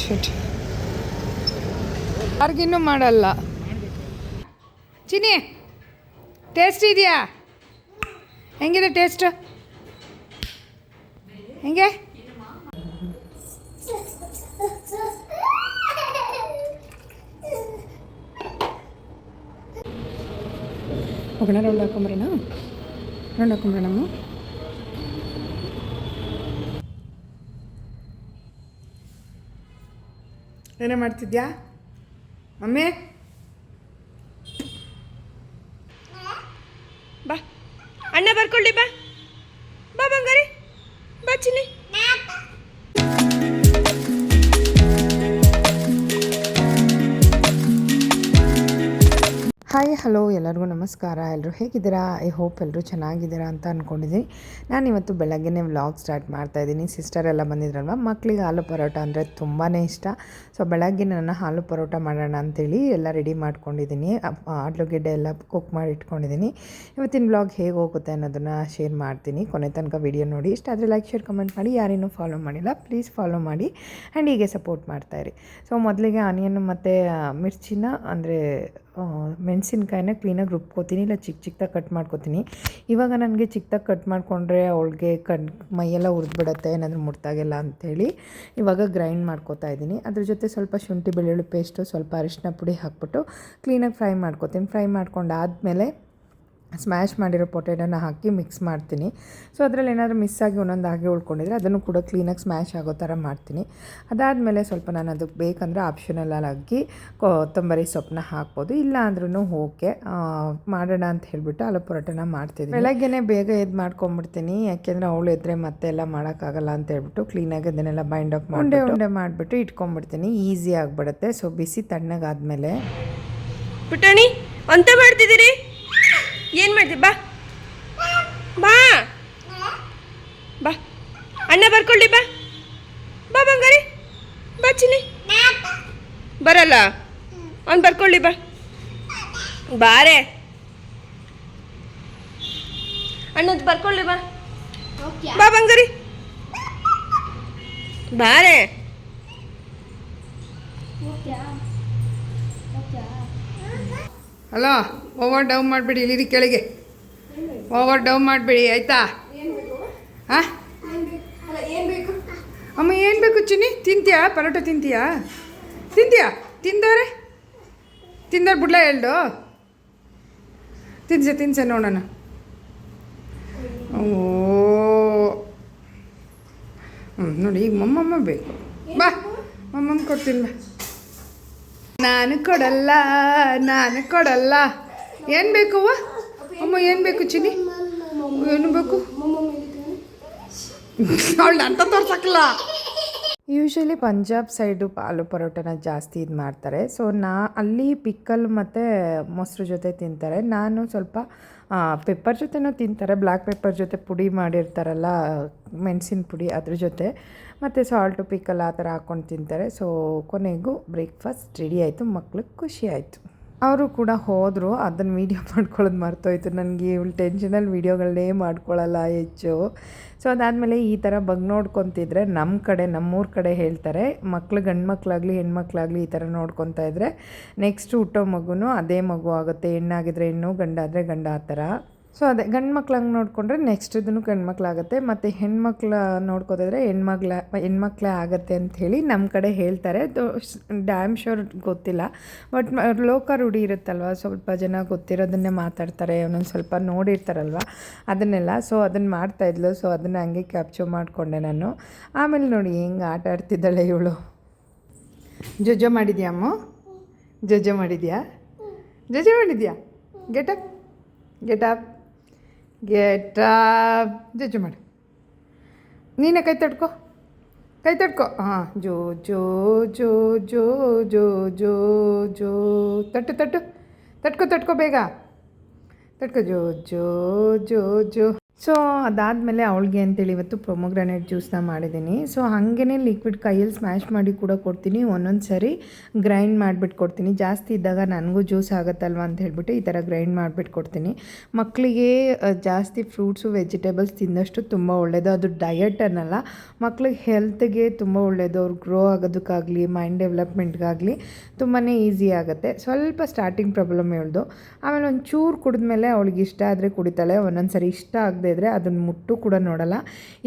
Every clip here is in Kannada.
ಶಿಟ್ ಯಾರಿಗಿನ್ನೂ ಮಾಡಲ್ಲ. ಚಿನಿ ಟೇಸ್ಟ್ ಇದೆಯಾ? ಹೆಂಗಿದೆ ಟೇಸ್ಟ್ ಹೆಂಗೆ? ಒಗ್ಗಣ ರೌಂಡ್ ಹಾಕೊಂಬರೋಣ? ರೌಂಡ್ ಹಾಕೊಂಬರೋಣ ಏನೇ ಮಾಡ್ತಿದ್ಯಾ? ಮಮ್ಮಿ? ಬಾ. ಅಣ್ಣ ಬರ್ಕೊಳ್ಳಿ ಬಾ. ಬಾ ಬಂಗಾರಿ. ಬಾ ಚಿನ್ನಿ. ಹಲೋ, ಎಲ್ಲರಿಗೂ ನಮಸ್ಕಾರ. ಎಲ್ಲರೂ ಹೇಗಿದ್ದೀರಾ? ಐ ಹೋಪ್ ಎಲ್ಲರೂ ಚೆನ್ನಾಗಿದ್ದೀರಾ ಅಂತ ಅಂದ್ಕೊಂಡಿದ್ದೀನಿ ನಾನು ಇವತ್ತು ಬೆಳಗ್ಗೆನೇ ವ್ಲಾಗ್ ಸ್ಟಾರ್ಟ್ ಮಾಡ್ತಾ ಇದ್ದೀನಿ. ಸಿಸ್ಟರ್ ಎಲ್ಲ ಬಂದಿದ್ರಲ್ವ? ಮಕ್ಕಳಿಗೆ ಹಾಲು ಪರೋಟ ಅಂದರೆ ತುಂಬಾ ಇಷ್ಟ. ಸೊ ಬೆಳಗ್ಗೆ ನನ್ನ ಹಾಲು ಪರೋಟ ಮಾಡೋಣ ಅಂತೇಳಿ ಎಲ್ಲ ರೆಡಿ ಮಾಡ್ಕೊಂಡಿದ್ದೀನಿ. ಆಲೂಗೆಡ್ಡೆ ಎಲ್ಲ ಕುಕ್ ಮಾಡಿ ಇಟ್ಕೊಂಡಿದ್ದೀನಿ ಇವತ್ತಿನ ವ್ಲಾಗ್ ಹೇಗೆ ಹೋಗುತ್ತೆ ಅನ್ನೋದನ್ನು ಶೇರ್ ಮಾಡ್ತೀನಿ. ಕೊನೆ ತನಕ ವಿಡಿಯೋ ನೋಡಿ. ಇಷ್ಟ ಆದರೆ ಲೈಕ್, ಶೇರ್, ಕಮೆಂಟ್ ಮಾಡಿ. ಯಾರೇನೂ ಫಾಲೋ ಮಾಡಿಲ್ಲ, ಪ್ಲೀಸ್ ಫಾಲೋ ಮಾಡಿ. ಆ್ಯಂಡ್ ಹೀಗೆ ಸಪೋರ್ಟ್ ಮಾಡ್ತಾಯಿರಿ ಸೊ, ಮೊದಲಿಗೆ ಆನಿಯನ್ ಮತ್ತು ಮಿರ್ಚಿನ ಅಂದರೆ ಮೆಣಸಿನ್ಕಾಯಿನ ಕ್ಲೀನಾಗಿ ರುಬ್ಕೋತೀನಿ, ಇಲ್ಲ ಚಿಕ್ಕ ಚಿಕ್ಕದಾಗಿ ಕಟ್ ಮಾಡ್ಕೋತೀನಿ. ಇವಾಗ ನನಗೆ ಚಿಕ್ಕದಾಗಿ ಕಟ್ ಮಾಡಿಕೊಂಡ್ರೆ ಅವಳಿಗೆ ಕಣ್, ಮೈಯೆಲ್ಲ ಉರಿದ್ಬಿಡತ್ತೆ, ಏನಾದರೂ ಮುಟ್ಟಾಗೆಲ್ಲ ಅಂಥೇಳಿ ಇವಾಗ ಗ್ರೈಂಡ್ ಮಾಡ್ಕೋತಾ ಇದ್ದೀನಿ. ಅದ್ರ ಜೊತೆ ಸ್ವಲ್ಪ ಶುಂಠಿ ಬೆಳ್ಳುಳ್ಳಿ ಪೇಸ್ಟು ಸ್ವಲ್ಪ ಅರಿಶಿನ ಪುಡಿ ಹಾಕ್ಬಿಟ್ಟು ಕ್ಲೀನಾಗಿ ಫ್ರೈ ಮಾಡ್ಕೋತೀನಿ. ಫ್ರೈ ಮಾಡ್ಕೊಂಡಾದಮೇಲೆ ಸ್ಮ್ಯಾಶ್ ಮಾಡಿರೋ ಪೊಟೇಟೋನ ಹಾಕಿ ಮಿಕ್ಸ್ ಮಾಡ್ತೀನಿ. ಸೊ ಅದರಲ್ಲಿ ಏನಾದರೂ ಮಿಸ್ ಆಗಿ ಒಂದೊಂದು ಹಾಗೆ ಉಳ್ಕೊಂಡಿದ್ರೆ ಅದನ್ನು ಕೂಡ ಕ್ಲೀನಾಗಿ ಸ್ಮ್ಯಾಶ್ ಆಗೋ ಥರ ಮಾಡ್ತೀನಿ. ಅದಾದಮೇಲೆ ಸ್ವಲ್ಪ ನಾನು ಅದಕ್ಕೆ ಬೇಕಂದರೆ ಆಪ್ಷನಲ್ ಆಗಿ ಕೊತ್ತಂಬರಿ ಸೊಪ್ಪನ್ನ ಹಾಕ್ಬೋದು. ಇಲ್ಲ ಅಂದ್ರೂ ಓಕೆ ಮಾಡೋಣ ಅಂತ ಹೇಳಿಬಿಟ್ಟು ಆಲೂ ಪರೋಟನ ಮಾಡ್ತಿದ್ದೀನಿ ಬೆಳಗ್ಗೆನೇ ಬೇಗ ಎದ್ದು ಮಾಡ್ಕೊಂಬಿಡ್ತೀನಿ. ಯಾಕೆಂದರೆ ಅವಳು ಎದ್ರೆ ಮತ್ತೆ ಎಲ್ಲ ಮಾಡೋಕ್ಕಾಗಲ್ಲ ಅಂತ ಹೇಳ್ಬಿಟ್ಟು ಕ್ಲೀನಾಗಿ ಅದನ್ನೆಲ್ಲ ಬೈಂಡ್ ಆಫ್ ಉಂಡೆ ಉಂಡೆ ಮಾಡಿಬಿಟ್ಟು ಇಟ್ಕೊಂಬಿಡ್ತೀನಿ. ಈಸಿ ಆಗಿಬಿಡುತ್ತೆ. ಸೊ ಬಿಸಿ ತಣ್ಣಗಾದ್ಮೇಲೆ. ಪುಟಾಣಿ ಅಂತ ಮಾಡ್ತಿದ್ದೀರಿ? ಏನು ಮಾಡ್ತೀವಿ ಬಾ. ಬಾ. ಬಾ. ಅಣ್ಣ ಬರ್ಕೊಳ್ಳಿ ಬಾ. ಬಾ ಬಂಗಾರಿ. ಬಾ ಚಿನ್ನಿ. ಬರಲ್ಲ. ಅವ್ನು ಬರ್ಕೊಳ್ಳಿ ಬಾ. ಬಾರೆ. ಅಣ್ಣದ್ ಬರ್ಕೊಳ್ಳಿ ಬಾ. ಬಾ ಬಂಗಾರಿ. ಬಾರೆ. ಹಲೋ ಓವರ್ ಡೌನ್ ಮಾಡಿಬಿಡಿ ಇಲ್ಲಿರಿ ಕೆಳಗೆ. ಓವರ್ ಡೌನ್ ಮಾಡಿಬಿಡಿ ಆಯಿತಾ? ಹಾಂ ಅಮ್ಮ ಏನು ಬೇಕು ಚಿನ್ನಿ? ತಿಂತೀಯಾ? ಪರೋಟ ತಿಂತೀಯಾ? ತಿಂತೀಯಾ? ತಿಂದವ್ರೆ? ತಿಂದವ್ರು ಬಿಡ್ಲ ಹೇಳ್ದು ತಿನ್ಸೆ ತಿನ್ಸೆ ನೋಡೋಣ. ಓ. ಹ್ಞೂ ನೋಡಿ ಈಗ ಮಮ್ಮಮ್ಮ ಬೇಕು. ಬಾ ಮಮ್ಮಮ್ಮ ಕೊಡ್ತೀನಿ ಬಾ. ನಾನು ಕೊಡಲ್ಲ ನಾನು ಕೊಡಲ್ಲ. ಏನು ಬೇಕು? ಅಮ್ಮ, ಏನು ಬೇಕು ಚಿನಿ ಏನು ಬೇಕು? ಅವಳು ಅಂತ ತೋರ್ಸಕ್ಕಲ್ಲ. ಯೂಶಲಿ ಪಂಜಾಬ್ ಸೈಡು ಆಲೂ ಪರೋಟನ ಜಾಸ್ತಿ ಇದು ಮಾಡ್ತಾರೆ. ಸೊ ನಾ ಅಲ್ಲಿ ಪಿಕ್ಕಲ್ ಮತ್ತು ಮೊಸರು ಜೊತೆ ತಿಂತಾರೆ. ನಾನು ಸ್ವಲ್ಪ ಪೆಪ್ಪರ್ ಜೊತೆನೂ ತಿಂತಾರೆ, ಬ್ಲ್ಯಾಕ್ ಪೆಪ್ಪರ್ ಜೊತೆ ಪುಡಿ ಮಾಡಿರ್ತಾರಲ್ಲ, ಮೆಣಸಿನ ಪುಡಿ ಅದ್ರ ಜೊತೆ. ಮತ್ತು ಸಾಲ್ಟು ಪಿಕಲ್ ಆ ಥರ ಹಾಕ್ಕೊಂಡು ತಿಂತಾರೆ. ಸೊ ಕೊನೆಗೂ ಬ್ರೇಕ್ಫಾಸ್ಟ್ ರೆಡಿ ಆಯಿತು, ಮಕ್ಳಿಗೆ ಖುಷಿ ಆಯಿತು. ಅವರು ಕೂಡ ಹೋದರು, ಅದನ್ನು ವೀಡಿಯೋ ಮಾಡ್ಕೊಳ್ಳೋದು ಮರ್ತೋಯ್ತು. ನನಗೆ ಇವಳು ಟೆನ್ಷನಲ್ಲಿ ವೀಡಿಯೋಗಳನ್ನೇ ಮಾಡ್ಕೊಳ್ಳಲ್ಲ ಹೆಚ್ಚು. ಸೊ ಅದಾದಮೇಲೆ ಈ ಥರ ಬಗ್ ನೋಡ್ಕೊತಿದ್ರೆ ನಮ್ಮ ಕಡೆ, ನಮ್ಮೂರ ಕಡೆ ಹೇಳ್ತಾರೆ, ಮಕ್ಳು ಗಂಡು ಮಕ್ಕಳಾಗಲಿ ಹೆಣ್ಮಕ್ಳಾಗಲಿ ಈ ಥರ ನೋಡ್ಕೊತಾ ಇದ್ದರೆ ನೆಕ್ಸ್ಟ್ ಹುಟ್ಟೋ ಮಗುನೂ ಅದೇ ಮಗು ಆಗುತ್ತೆ. ಹೆಣ್ಣಾಗಿದ್ರೆ ಹೆಣ್ಣು, ಗಂಡಾದರೆ ಗಂಡ ಆ ಥರ ಸೊ ಅದೇ ಗಂಡು ಮಕ್ಳಂಗೆ ನೋಡಿಕೊಂಡ್ರೆ ನೆಕ್ಸ್ಟ್ ಇದನ್ನು ಗಂಡು ಮಕ್ಕಳಾಗುತ್ತೆ ಮತ್ತು ಹೆಣ್ಮಕ್ಳ ನೋಡ್ಕೋತಿದ್ರೆ ಹೆಣ್ಮಗ್ಳ ಹೆಣ್ಮಕ್ಳೇ ಆಗುತ್ತೆ ಅಂಥೇಳಿ ನಮ್ಮ ಕಡೆ ಹೇಳ್ತಾರೆ. ಡ್ಯಾಮ್ ಶೋರ್ ಗೊತ್ತಿಲ್ಲ. ಬಟ್ ಲೋಕ ರೂಢಿ ಇರುತ್ತಲ್ವ? ಸ್ವಲ್ಪ ಜನ ಗೊತ್ತಿರೋದನ್ನೇ ಮಾತಾಡ್ತಾರೆ, ಒಂದೊಂದು ಸ್ವಲ್ಪ ನೋಡಿರ್ತಾರಲ್ವ? ಅದನ್ನೆಲ್ಲ ಸೊ ಅದನ್ನು ಮಾಡ್ತಾಯಿದ್ಲು ಸೊ ಅದನ್ನು ಹಂಗೆ ಕ್ಯಾಪ್ಚರ್ ಮಾಡಿಕೊಂಡೆ ನಾನು. ಆಮೇಲೆ ನೋಡಿ, ಹೆಂಗೆ ಆಟ ಆಡ್ತಿದ್ದಾಳೆ ಇವಳು. ಜೊಜೊ ಮಾಡಿದ್ಯಾ ಅಮ್ಮ? ಜೊಜೊ ಮಾಡಿದ್ಯಾ? ಜೊಜೊ ಮಾಡಿದ್ಯಾ? ಗೆಟಪ್ ಗೆಟಪ್ ಗೆಟಪ್ ಜಜ್ಜು ಮಾಡಿ. ನೀನೇ ಕೈ ತಡ್ಕೊ. ಕೈ ತಡ್ಕೊ. ಹಾಂ, ಜೋ ಜೋ ಜೋ ಜೋ ಜೋ ಜೋ ಜೋ. ತಟ್ಟು ತಟ್ಟು. ತಟ್ಕೊ ತಟ್ಕೊ ಬೇಗ. ತಟ್ಕೊ, ಜೋ ಜೋ ಜೋ ಜೋ. ಸೊ ಅದಾದಮೇಲೆ ಅವಳಿಗೆ ಅಂತೇಳಿ ಇವತ್ತು ಪ್ರೊಮೊಗ್ರಾನೇಟ್ ಜ್ಯೂಸ್ನ ಮಾಡಿದ್ದೀನಿ. ಸೊ ಹಾಗೇ ಲಿಕ್ವಿಡ್ ಕೈಯಲ್ಲಿ ಸ್ಮ್ಯಾಶ್ ಮಾಡಿ ಕೂಡ ಕೊಡ್ತೀನಿ. ಒಂದೊಂದು ಸರಿ ಗ್ರೈಂಡ್ ಮಾಡಿಬಿಟ್ಟು ಕೊಡ್ತೀನಿ. ಜಾಸ್ತಿ ಇದ್ದಾಗ ನನಗೂ ಜ್ಯೂಸ್ ಆಗುತ್ತಲ್ವ ಅಂತ ಹೇಳಿಬಿಟ್ಟು ಈ ಥರ ಗ್ರೈಂಡ್ ಮಾಡಿಬಿಟ್ಟು ಕೊಡ್ತೀನಿ. ಮಕ್ಕಳಿಗೆ ಜಾಸ್ತಿ ಫ್ರೂಟ್ಸು ವೆಜಿಟೇಬಲ್ಸ್ ತಿಂದಷ್ಟು ತುಂಬ ಒಳ್ಳೆಯದು ಅದು ಡಯಟ್ ಅನ್ನಲ್ಲ. ಮಕ್ಳಿಗೆ ಹೆಲ್ತ್ಗೆ ತುಂಬ ಒಳ್ಳೆಯದು ಅವ್ರು ಗ್ರೋ ಆಗೋದಕ್ಕಾಗಲಿ ಮೈಂಡ್ ಡೆವಲಪ್ಮೆಂಟ್ಗಾಗಲಿ ತುಂಬಾ ಈಸಿ ಆಗುತ್ತೆ. ಸ್ವಲ್ಪ ಸ್ಟಾರ್ಟಿಂಗ್ ಪ್ರಾಬ್ಲಮ್ ಹೇಳ್ದು. ಆಮೇಲೆ ಒಂದು ಚೂರು ಕುಡಿದ್ಮೇಲೆ ಅವಳಿಗೆ ಇಷ್ಟ ಆದರೆ ಕುಡಿತಾಳೆ. ಒಂದೊಂದು ಸರಿ ಇಷ್ಟ ಆಗದೆ ಇದ್ದರೆ ಅದನ್ನು ಮುಟ್ಟು ಕೂಡ ನೋಡಲ್ಲ.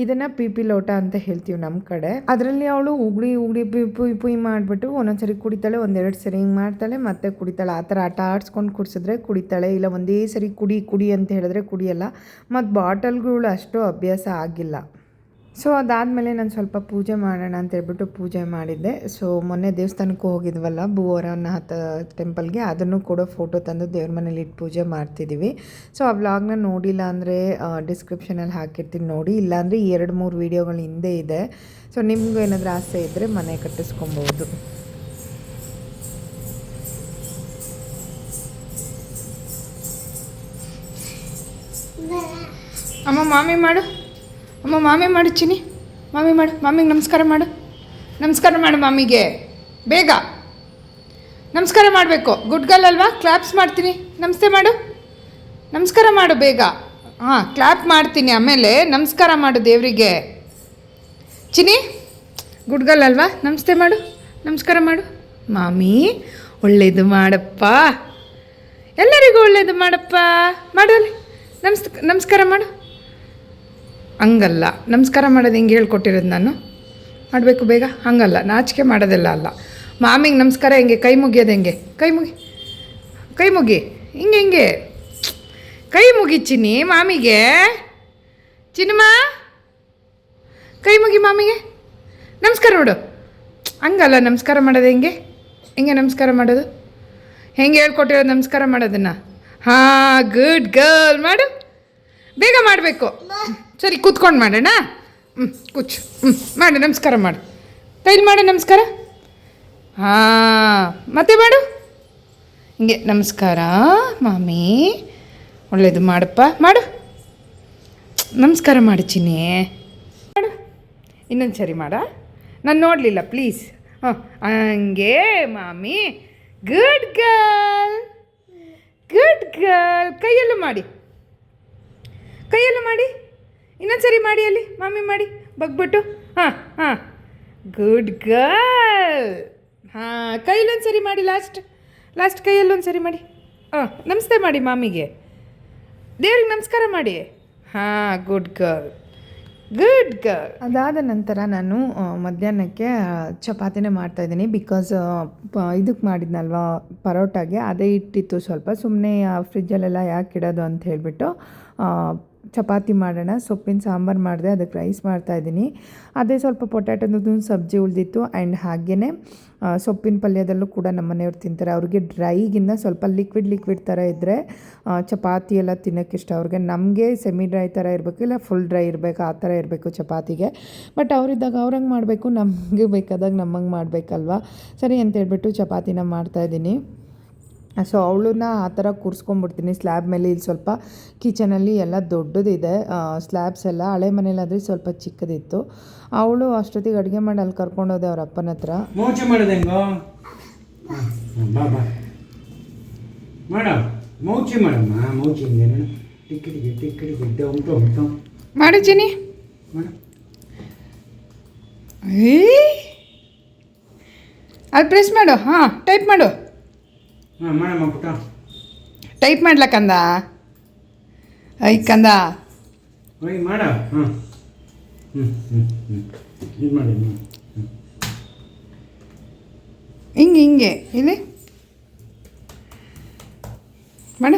ಇದನ್ನು ಪಿಪಿ ಲೋಟ ಅಂತ ಹೇಳ್ತೀವಿ ನಮ್ಮ ಕಡೆ. ಅದರಲ್ಲಿ ಅವಳು ಉಗುಳಿ ಉಗುಳಿ ಪುಯ್ ಪುಯ್ ಮಾಡಿಬಿಟ್ಟು ಒಂದೊಂದು ಸರಿ ಕುಡಿತಾಳೆ, ಒಂದೆರಡು ಸರಿ ಹಿಂಗೆ ಮಾಡ್ತಾಳೆ, ಮತ್ತೆ ಕುಡಿತಾಳೆ. ಆ ಥರ ಆಟ ಆಡ್ಸ್ಕೊಂಡು ಕುಡಿಸಿದ್ರೆ ಕುಡಿತಾಳೆ. ಇಲ್ಲ ಒಂದೇ ಸರಿ ಕುಡಿ ಕುಡಿ ಅಂತ ಹೇಳಿದ್ರೆ ಕುಡಿಯಲ್ಲ. ಮತ್ತು ಬಾಟಲ್ಗಳು ಅಷ್ಟು ಅಭ್ಯಾಸ ಆಗಿಲ್ಲ. ಸೊ ಅದಾದಮೇಲೆ ನಾನು ಸ್ವಲ್ಪ ಪೂಜೆ ಮಾಡೋಣ ಅಂತ ಹೇಳ್ಬಿಟ್ಟು ಪೂಜೆ ಮಾಡಿದ್ದೆ. ಸೊ ಮೊನ್ನೆ ದೇವಸ್ಥಾನಕ್ಕೂ ಹೋಗಿದ್ವಲ್ಲ ಭೂವರನಾಥ ಟೆಂಪಲ್ಗೆ ಅದನ್ನು ಕೂಡ ಫೋಟೋ ತಂದು ದೇವ್ರ ಮನೇಲಿ ಇಟ್ಟು ಪೂಜೆ ಮಾಡ್ತಿದ್ದೀವಿ ಸೊ ಆ ವ್ಲಾಗ್ನ ನೋಡಿಲ್ಲ ಅಂದರೆ ಡಿಸ್ಕ್ರಿಪ್ಷನಲ್ಲಿ ಹಾಕಿರ್ತೀನಿ ನೋಡಿ. ಇಲ್ಲಾಂದರೆ ಈ ಎರಡು ಮೂರು ವೀಡಿಯೋಗಳು ಹಿಂದೆ ಇದೆ. ಸೊ ನಿಮಗೂ ಏನಾದರೂ ಆಸೆ ಇದ್ದರೆ ಮನೆ ಕಟ್ಟಿಸ್ಕೊಬೋದು. ಅಮ್ಮ, ಮಾಮಿ ಮಾಡು. ಅಮ್ಮ, ಮಾಮಿ ಮಾಡು ಚಿನಿ ಮಾಮಿ ಮಾಡು, ಮಾಮಿಗೆ ನಮಸ್ಕಾರ ಮಾಡು. ನಮಸ್ಕಾರ ಮಾಡು ಮಾಮಿಗೆ. ಬೇಗ. ನಮಸ್ಕಾರ ಮಾಡಬೇಕು. ಗುಡ್ ಗರ್ಲ್ ಅಲ್ವಾ? ಕ್ಲಾಪ್ಸ್ ಮಾಡ್ತೀನಿ. ನಮಸ್ತೆ ಮಾಡು. ನಮಸ್ಕಾರ ಮಾಡು ಬೇಗ. ಹಾಂ ಕ್ಲಾಪ್ ಮಾಡ್ತೀನಿ ಆಮೇಲೆ ನಮಸ್ಕಾರ ಮಾಡು ದೇವರಿಗೆ. ಚಿನಿ ಗುಡ್ ಗರ್ಲ್ ಅಲ್ವಾ? ನಮಸ್ತೆ ಮಾಡು. ನಮಸ್ಕಾರ ಮಾಡು. ಮಾಮಿ, ಒಳ್ಳೇದು ಮಾಡಪ್ಪ. ಎಲ್ಲರಿಗೂ ಒಳ್ಳೇದು ಮಾಡಪ್ಪ. ಮಾಡು ಅಲ್ಲಿ. ನಮಸ್ ನಮಸ್ಕಾರ ಮಾಡು. ಹಂಗಲ್ಲ. ನಮಸ್ಕಾರ ಮಾಡೋದು ಹಿಂಗೆ ಹೇಳ್ಕೊಟ್ಟಿರೋದು ನಾನು? ಮಾಡಬೇಕು ಬೇಗ? ಹಂಗಲ್ಲ. ನಾಚಿಕೆ ಮಾಡೋದೆಲ್ಲ ಅಲ್ಲ. ಮಾಮಿಗೆ ನಮಸ್ಕಾರ ಹೆಂಗೆ? ಕೈ ಮುಗಿಯೋದು ಹೆಂಗೆ? ಕೈ ಮುಗಿ ಕೈ ಮುಗಿ. ಹಿಂಗೆ ಹಿಂಗೆ. ಕೈ ಮುಗಿ ಚಿನ್ನಿ ಮಾಮಿಗೆ. ಚಿನ್ನಮ್ಮ ಕೈ ಮುಗಿ ಮಾಮಿಗೆ. ನಮಸ್ಕಾರ ಹುಡು ಹಂಗಲ್ಲ. ನಮಸ್ಕಾರ ಮಾಡೋದು ಹೆಂಗೆ? ಹೆಂಗೆ ನಮಸ್ಕಾರ ಮಾಡೋದು? ಹೆಂಗೆ ಹೇಳ್ಕೊಟ್ಟಿರೋದು ನಮಸ್ಕಾರ ಮಾಡೋದನ್ನು? ಹಾಂ ಗುಡ್ ಗರ್ಲ್ ಮಾಡು. ಬೇಗ ಮಾಡಬೇಕು. ಸರಿ, ಕೂತ್ಕೊಂಡು ಮಾಡೋಣ? ಹ್ಞೂ ಕೂಚು ಹ್ಞೂ ಮಾಡು, ನಮಸ್ಕಾರ ಮಾಡು. ಕೈಲಿ ಮಾಡು, ನಮಸ್ಕಾರ. ಹಾಂ, ಮತ್ತೆ ಮಾಡು. ಹಿಂಗೆ, ನಮಸ್ಕಾರ, ಮಾಮಿ. ಒಳ್ಳೇದು ಮಾಡಪ್ಪ. ಮಾಡು. ನಮಸ್ಕಾರ ಮಾಡು, ಚಿನ್ನಿ. ಮಾಡು. ಇನ್ನೊಂದು ಸರಿ ಮಾಡ. ನಾನು ನೋಡಲಿಲ್ಲ ಪ್ಲೀಸ್ ಹಾಂ ಹಂಗೆ, ಮಾಮಿ. ಗುಡ್ ಗರ್ಲ್ ಗುಡ್ ಗರ್ಲ್ ಕೈಯಲ್ಲೂ ಮಾಡಿ. ಕೈಯಲ್ಲೂ ಮಾಡಿ ಇನ್ನೊಂದು ಸರಿ ಮಾಡಿ ಅಲ್ಲಿ, ಮಾಮಿ ಮಾಡಿ, ಬಗ್ಬಿಟ್ಟು. ಹಾಂ ಹಾಂ. ಗುಡ್ ಗರ್ಲ್ ಹಾಂ ಕೈಯಲ್ಲೊಂದು ಸರಿ ಮಾಡಿ ಲಾಸ್ಟ್ ಲಾಸ್ಟ್ ಕೈಯಲ್ಲೊಂದು ಸರಿ ಮಾಡಿ. ಹಾಂ ನಮಸ್ತೆ ಮಾಡಿ ಮಾಮಿಗೆ. ದೇವ್ರಿಗೆ ನಮಸ್ಕಾರ ಮಾಡಿ. ಹಾಂ ಗುಡ್ ಗರ್ಲ್ ಗುಡ್ ಗರ್ಲ್ ಅದಾದ ನಂತರ ನಾನು ಮಧ್ಯಾಹ್ನಕ್ಕೆ ಚಪಾತಿನೇ ಮಾಡ್ತಾಯಿದ್ದೀನಿ ಬಿಕಾಸ್ ಇದಕ್ಕೆ ಮಾಡಿದ್ನಲ್ವ, ಪರೋಟಾಗೆ. ಅದೇ ಇಟ್ಟಿತ್ತು ಸ್ವಲ್ಪ. ಸುಮ್ಮನೆ ಫ್ರಿಜ್ಜಲ್ಲೆಲ್ಲ ಯಾಕೆ ಇಡೋದು ಅಂತ ಹೇಳಿಬಿಟ್ಟು ಚಪಾತಿ ಮಾಡೋಣ, ಸೊಪ್ಪಿನ ಸಾಂಬಾರು ಮಾಡಿದೆ, ಅದಕ್ಕೆ ರೈಸ್ ಮಾಡ್ತಾಯಿದ್ದೀನಿ ಅದೇ ಸ್ವಲ್ಪ ಪೊಟ್ಯಾಟೋದು ಸಬ್ಜಿ ಉಳಿದಿತ್ತು ಆ್ಯಂಡ್ ಹಾಗೆಯೇ ಸೊಪ್ಪಿನ ಪಲ್ಯದಲ್ಲೂ ಕೂಡ ನಮ್ಮ ಮನೆಯವ್ರು ತಿಂತಾರೆ. ಅವ್ರಿಗೆ ಡ್ರೈಗಿಂತ ಸ್ವಲ್ಪ ಲಿಕ್ವಿಡ್ ಲಿಕ್ವಿಡ್ ಥರ ಇದ್ದರೆ ಚಪಾತಿ ಎಲ್ಲ ತಿನ್ನೋಕ್ಕೆ ಇಷ್ಟ. ಅವ್ರಿಗೆ ನಮಗೆ ಸೆಮಿ ಡ್ರೈ ಥರ ಇರಬೇಕು, ಇಲ್ಲ ಫುಲ್ ಡ್ರೈ ಇರಬೇಕು, ಆ ಥರ ಇರಬೇಕು ಚಪಾತಿಗೆ. ಬಟ್ ಅವರಿದ್ದಾಗ ಅವ್ರಂಗೆ ಮಾಡಬೇಕು, ನಮಗೆ ಬೇಕಾದಾಗ ನಮ್ಮಂಗೆ ಮಾಡಬೇಕಲ್ವ? ಸರಿ ಅಂತ ಹೇಳ್ಬಿಟ್ಟು ಚಪಾತಿನ ಮಾಡ್ತಾಯಿದ್ದೀನಿ ಸೊ ಅವಳನ್ನ ಆ ಥರ ಕೂರಿಸ್ಕೊಂಡ್ಬಿಡ್ತೀನಿ ಸ್ಲ್ಯಾಬ್ ಮೇಲೆ ಇಲ್ಲಿ ಸ್ವಲ್ಪ ಕಿಚನಲ್ಲಿ ಎಲ್ಲ ದೊಡ್ಡದಿದೆ. ಸ್ಲ್ಯಾಬ್ಸ್ ಎಲ್ಲ ಹಳೆ ಮನೇಲಾದರೆ ಸ್ವಲ್ಪ ಚಿಕ್ಕದಿತ್ತು. ಅವಳು ಅಷ್ಟೊತ್ತಿಗೆ ಅಡುಗೆ ಮಾಡಿ ಅಲ್ಲಿ ಕರ್ಕೊಂಡೋದೆ ಅವ್ರ ಅಪ್ಪನ ಹತ್ರ. ಮೋಚೆ ಮಾಡೋದು ಹೆಂಗೋ? ಬಾ ಬಾ. ಮಾಡ. ಚಿನಿ ಮಾಡ. ಅಲ್ಲಿ ಪ್ರೆಸ್ ಮಾಡು ಹಾಂ ಟೈಪ್ ಮಾಡು. ಟೈಪ್ ಮಾಡ್ಲಕ್ಕಂದ ಐ ಕಂದ? ಮಾಡ ಹಿಂಗೆ ಹಿಂಗೆ ಇಲ್ಲಿ. ಮಾಡ.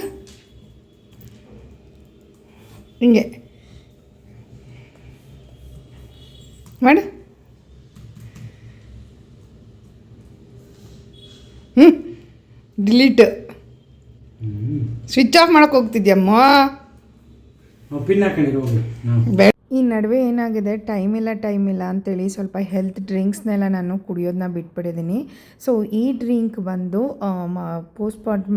ಹಿಂಗೆ. ಮಾಡು. ಹ್ಞೂ ಡಿಲೀಟ್. ಸ್ವಿಚ್ ಆಫ್ ಮಾಡಕ್ಕೆ ಹೋಗ್ತಿದ್ಯಮ್ಮ ಈ ನಡುವೆ ಏನಾಗಿದೆ? ಟೈಮ್ ಇಲ್ಲ ಟೈಮ್ ಇಲ್ಲ ಅಂತೇಳಿ ಸ್ವಲ್ಪ ಹೆಲ್ತ್ ಡ್ರಿಂಕ್ಸ್ನೆಲ್ಲ ನಾನು ಕುಡಿಯೋದನ್ನ ಬಿಟ್ಬಿಟ್ಟಿದ್ದೀನಿ. ಸೊ ಈ ಡ್ರಿಂಕ್ ಬಂದು ಪೋಸ್ಟ್ಪಾರ್ಟ್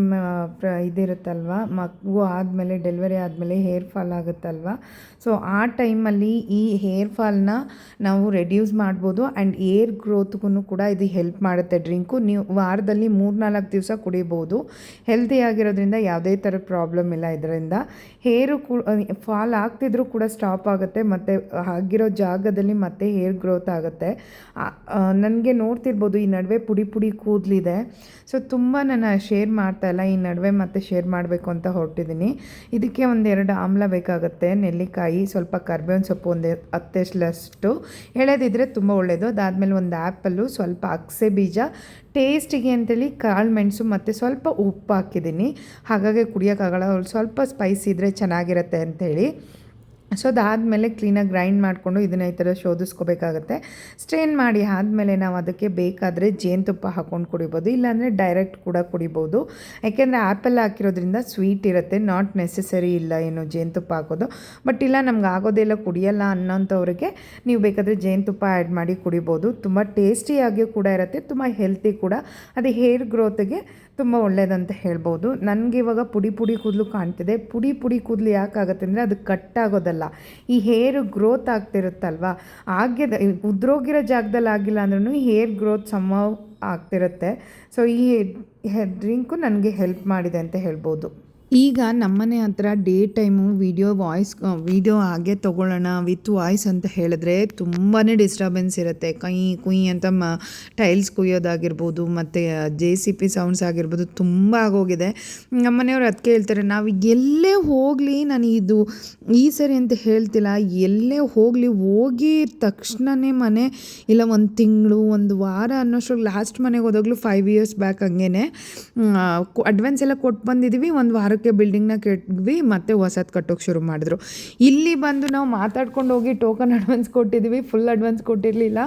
ಇದಿರುತ್ತಲ್ವ? ಮಗು ಆದಮೇಲೆ ಡೆಲಿವರಿ ಆದಮೇಲೆ ಹೇರ್ ಫಾಲ್ ಆಗುತ್ತಲ್ವ? ಸೊ ಆ ಟೈಮಲ್ಲಿ ಈ ಹೇರ್ ಫಾಲ್ನ ನಾವು ರೆಡ್ಯೂಸ್ ಮಾಡ್ಬೋದು ಆ್ಯಂಡ್ ಏರ್ ಗ್ರೋತ್ಗೂ ಕೂಡ ಇದು ಹೆಲ್ಪ್ ಮಾಡುತ್ತೆ ಡ್ರಿಂಕು ನೀವು ವಾರದಲ್ಲಿ ಮೂರ್ನಾಲ್ಕು ದಿವಸ ಕುಡಿಬೋದು. ಹೆಲ್ದಿ ಆಗಿರೋದ್ರಿಂದ ಯಾವುದೇ ಥರ ಪ್ರಾಬ್ಲಮ್ ಇಲ್ಲ ಇದರಿಂದ. ಹೇರು ಫಾಲ್ ಆಗ್ತಿದ್ರೂ ಕೂಡ ಸ್ಟಾಪ್ ಆಗುತ್ತೆ. ಮತ್ತು ಆಗಿರೋ ಜಾಗದಲ್ಲಿ ಮತ್ತೆ ಹೇರ್ ಗ್ರೋತ್ ಆಗುತ್ತೆ. ನನಗೆ ನೋಡ್ತಿರ್ಬೋದು ಈ ನಡುವೆ ಪುಡಿ ಪುಡಿ ಕೂದಲಿದೆ. ಸೊ ತುಂಬ ನಾನು ಶೇರ್ ಮಾಡ್ತಾ ಇಲ್ಲ, ಈ ನಡುವೆ ಮತ್ತೆ ಶೇರ್ ಮಾಡಬೇಕು ಅಂತ ಹೊರಟಿದ್ದೀನಿ. ಇದಕ್ಕೆ ಒಂದೆರಡು ಆಮ್ಲ ಬೇಕಾಗುತ್ತೆ, ನೆಲ್ಲಿಕಾಯಿ, ಸ್ವಲ್ಪ ಕರ್ಬೇವಿನ ಸೊಪ್ಪು ಒಂದು ಹತ್ತಷ್ಟು ಎಳೆದಿದ್ರೆ ತುಂಬ ಒಳ್ಳೆಯದು ಅದಾದಮೇಲೆ ಒಂದು ಆ್ಯಪಲ್ಲು, ಸ್ವಲ್ಪ ಅಗಸೆ ಬೀಜ. ಟೇಸ್ಟಿಗೆ ಅಂತೇಳಿ ಕಾಳು ಮೆಣಸು ಮತ್ತು ಸ್ವಲ್ಪ ಉಪ್ಪು ಹಾಕಿದ್ದೀನಿ. ಹಾಗಾಗಿ ಕುಡಿಯೋಕ್ಕಾಗಲ್ಲ ಸ್ವಲ್ಪ ಸ್ಪೈಸಿ ಇದ್ದರೆ ಚೆನ್ನಾಗಿರುತ್ತೆ ಅಂಥೇಳಿ ಸೊ ಅದಾದಮೇಲೆ ಕ್ಲೀನಾಗಿ ಗ್ರೈಂಡ್ ಮಾಡಿಕೊಂಡು ಇದನ್ನ ಈ ಥರ ಶೋಧಿಸ್ಕೋಬೇಕಾಗತ್ತೆ. ಸ್ಟ್ರೇನ್ ಮಾಡಿ ಆದಮೇಲೆ ನಾವು ಅದಕ್ಕೆ ಬೇಕಾದರೆ ಜೇನುತುಪ್ಪ ಹಾಕ್ಕೊಂಡು ಕುಡಿಬೋದು, ಇಲ್ಲಾಂದರೆ ಡೈರೆಕ್ಟ್ ಕೂಡ ಕುಡಿಬೋದು. ಯಾಕೆಂದರೆ ಆ್ಯಪಲ್ ಹಾಕಿರೋದ್ರಿಂದ ಸ್ವೀಟ್ ಇರುತ್ತೆ ನಾಟ್ ನೆಸೆಸರಿ ಇಲ್ಲ ಏನು ಜೇನುತುಪ್ಪ ಹಾಕೋದು. ಬಟ್ ಇಲ್ಲ, ನಮ್ಗೆ ಆಗೋದೆಲ್ಲ ಕುಡಿಯಲ್ಲ ಅನ್ನೋಂಥವ್ರಿಗೆ ನೀವು ಬೇಕಾದರೆ ಜೇನುತುಪ್ಪ ಆ್ಯಡ್ ಮಾಡಿ ಕುಡಿಬೋದು. ತುಂಬ ಟೇಸ್ಟಿಯಾಗಿಯೂ ಕೂಡ ಇರುತ್ತೆ, ತುಂಬ ಹೆಲ್ತಿ ಕೂಡ. ಅದು ಹೇರ್ ಗ್ರೋತ್ಗೆ ತುಂಬ ಒಳ್ಳೆಯದಂತ ಹೇಳ್ಬೋದು. ನನಗೆ ಇವಾಗ ಪುಡಿ ಪುಡಿ ಕೂದಲು ಕಾಣ್ತಿದೆ. ಪುಡಿ ಪುಡಿ ಕೂದಲು ಯಾಕಾಗುತ್ತೆ ಅಂದರೆ ಅದು ಕಟ್ ಆಗೋದಲ್ಲ. ಈ ಹೇರ್ ಗ್ರೋತ್ ಆಗ್ತಿರುತ್ತಲ್ವ? ಆಗ್ಯದ ಉದ್ರೋಗಿರೋ ಜಾಗದಲ್ಲಿ ಆಗಿಲ್ಲ ಅಂದ್ರೂ ಹೇರ್ ಗ್ರೋತ್ ಸಮ ಆಗ್ತಿರುತ್ತೆ. ಸೊ ಈ ಡ್ರಿಂಕು ನನಗೆ ಹೆಲ್ಪ್ ಮಾಡಿದೆ ಅಂತ ಹೇಳ್ಬೋದು. ಈಗ ನಮ್ಮನೆ ಹತ್ರ day time video voice video ಹಾಗೆ ತೊಗೊಳ್ಳೋಣ ವಿತ್ ವಾಯ್ಸ್ ಅಂತ ಹೇಳಿದ್ರೆ ತುಂಬಾ ಡಿಸ್ಟರ್ಬೆನ್ಸ್ ಇರುತ್ತೆ. ಕೈ, ಕುಯ್ ಅಂತ ಮ, ಟೈಲ್ಸ್ ಕುಯ್ಯೋದಾಗಿರ್ಬೋದು ಮತ್ತು ಜೆ ಸಿ ಪಿ ಸೌಂಡ್ಸ್ ಆಗಿರ್ಬೋದು ತುಂಬ ಆಗೋಗಿದೆ. ನಮ್ಮನೆಯವ್ರು ಅದಕ್ಕೆ ಹೇಳ್ತಾರೆ, ನಾವು ಎಲ್ಲೇ ಹೋಗಲಿ, ನಾನು ಇದು, ಈ ಸರಿ ಅಂತ ಹೇಳ್ತಿಲ್ಲ. ಎಲ್ಲೇ ಹೋಗಲಿ, ಹೋಗಿ ತಕ್ಷಣವೇ ಮನೆ, ಇಲ್ಲ ಒಂದು ತಿಂಗಳು, ಒಂದು ವಾರ ಅನ್ನೋಷ್ಟ್ರಲ್ಲಿ ಲಾಸ್ಟ್ ಮನೆಗೆ ಹೋದಾಗಲೂ ಫೈವ್ ಇಯರ್ಸ್ ಬ್ಯಾಕ್ ಹಂಗೇನೆ. ಅಡ್ವಾನ್ಸ್ ಎಲ್ಲ ಕೊಟ್ಟು ಬಂದಿದ್ದೀವಿ ಒಂದು ವಾರಕ್ಕೆ ಬಿಲ್ಡಿಂಗ್ನ ಕೆಟ್ವಿ ಮತ್ತೆ ಹೊಸದು ಕಟ್ಟೋಕೆ ಶುರು ಮಾಡಿದ್ರು. ಇಲ್ಲಿ ಬಂದು ನಾವು ಮಾತಾಡ್ಕೊಂಡು ಹೋಗಿ ಟೋಕನ್ ಅಡ್ವಾನ್ಸ್ ಕೊಟ್ಟಿದ್ವಿ ಫುಲ್ ಅಡ್ವಾನ್ಸ್ ಕೊಟ್ಟಿರಲಿಲ್ಲ.